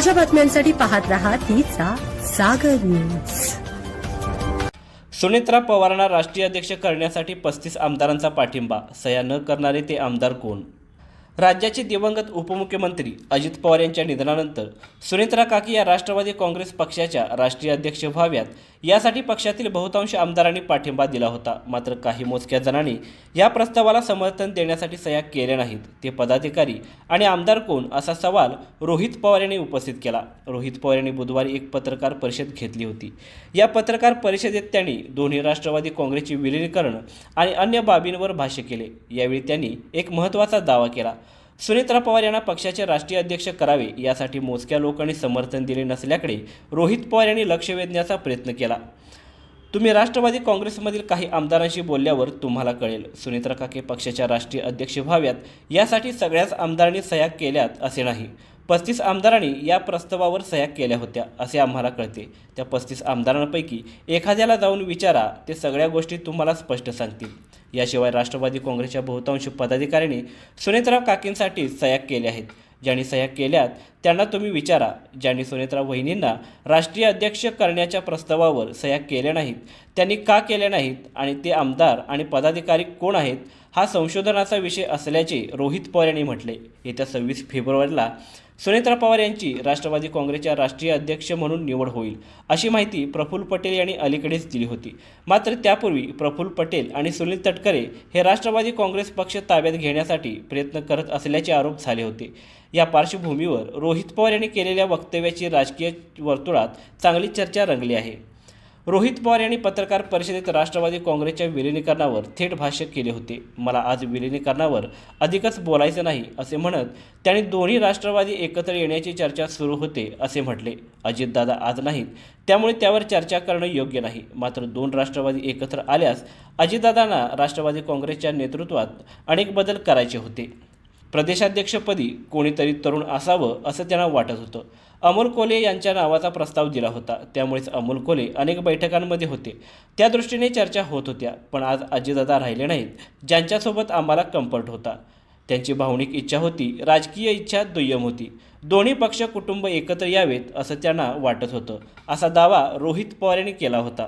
ताज्या बातम्यांसाठी पाहत रहा तिचा सागर न्यूज. सुनेत्रा पवारांना राष्ट्रीय अध्यक्ष करण्यासाठी पस्तीस आमदारांचा पाठिंबा सह्या न करणारे ते आमदार कोण? राज्याचे दिवंगत उपमुख्यमंत्री अजित पवार यांच्या निधनानंतर सुनेत्रा काकी या राष्ट्रवादी काँग्रेस पक्षाच्या राष्ट्रीय अध्यक्ष व्हाव्यात यासाठी पक्षातील बहुतांश आमदारांनी पाठिंबा दिला होता. मात्र काही मोजक्या जणांनी या प्रस्तावाला समर्थन देण्यासाठी सह्या केल्या नाहीत. ते पदाधिकारी आणि आमदार कोण असा सवाल रोहित पवार यांनी उपस्थित केला. रोहित पवार यांनी बुधवारी एक पत्रकार परिषद घेतली होती. या पत्रकार परिषदेत त्यांनी दोन्ही राष्ट्रवादी काँग्रेसचे विलीनीकरण आणि अन्य बाबींवर भाष्य केले. यावेळी त्यांनी एक महत्त्वाचा दावा केला. सुनेत्रा पवार यांना पक्षाचे राष्ट्रीय अध्यक्ष करावे यासाठी मोजक्या लोकांनी समर्थन दिले नसल्याकडे रोहित पवार यांनी लक्ष वेधण्याचा प्रयत्न केला. तुम्ही राष्ट्रवादी काँग्रेसमधील काही आमदारांशी बोलल्यावर तुम्हाला कळेल सुनेत्रा काके पक्षाच्या राष्ट्रीय अध्यक्ष व्हाव्यात यासाठी सगळ्याच आमदारांनी सह्या केल्यात असे नाही. पस्तीस आमदारांनी या प्रस्तावावर सह्या केल्या होत्या असे आम्हाला कळते. त्या पस्तीस आमदारांपैकी एखाद्याला जाऊन विचारा ते सगळ्या गोष्टी तुम्हाला स्पष्ट सांगतील. याशिवाय राष्ट्रवादी काँग्रेसच्या बहुतांश पदाधिकाऱ्यांनी सुनेत्रा काकींसाठी सह्या केल्या आहेत. ज्यांनी सह्या केल्यात त्यांना तुम्ही विचारा. ज्यांनी सुनेत्रा वहिनींना राष्ट्रीय अध्यक्ष करण्याच्या प्रस्तावावर सह्या केल्या नाहीत त्यांनी का केल्या नाहीत आणि ते आमदार आणि पदाधिकारी कोण आहेत हा संशोधनाचा विषय असल्याचे रोहित पवार यांनी म्हटले. येत्या सव्वीस फेब्रुवारीला सुनेत्रा पवार यांची राष्ट्रवादी काँग्रेसच्या राष्ट्रीय अध्यक्ष म्हणून निवड होईल अशी माहिती प्रफुल्ल पटेल यांनी अलीकडेच दिली होती. मात्र त्यापूर्वी प्रफुल्ल पटेल आणि सुनील तटकरे हे राष्ट्रवादी काँग्रेस पक्ष ताब्यात घेण्यासाठी प्रयत्न करत असल्याचे आरोप झाले होते. या पार्श्वभूमीवर रोहित पवार यांनी केलेल्या वक्तव्याची राजकीय वर्तुळात चांगली चर्चा रंगली आहे. रोहित पवार यांनी पत्रकार परिषदेत राष्ट्रवादी काँग्रेसच्या विलिनीकरणावर थेट भाष्य केले होते. मला आज विलिनीकरणावर अधिकच बोलायचं नाही असे म्हणत त्यांनी दोन्ही राष्ट्रवादी एकत्र येण्याची चर्चा सुरू होते असे म्हटले. अजितदादा आज नाहीत त्यामुळे त्यावर चर्चा करणं योग्य नाही. मात्र दोन राष्ट्रवादी एकत्र आल्यास अजितदादांना राष्ट्रवादी काँग्रेसच्या नेतृत्वात अनेक बदल करायचे होते. प्रदेशाध्यक्षपदी कोणीतरी तरुण असावं असं त्यांना वाटत होतं. अमोल कोले यांच्या नावाचा प्रस्ताव दिला होता. त्यामुळेच अमोल कोले अनेक बैठकांमध्ये होते. त्या दृष्टीने चर्चा होत होत्या पण आज अजितदादा राहिले नाहीत ज्यांच्यासोबत आम्हाला कम्फर्ट होता. त्यांची भावनिक इच्छा होती राजकीय इच्छा दुय्यम होती. दोन्ही पक्ष कुटुंब एकत्र यावेत असं त्यांना वाटत होतं असा दावा रोहित पवार यांनी केला होता.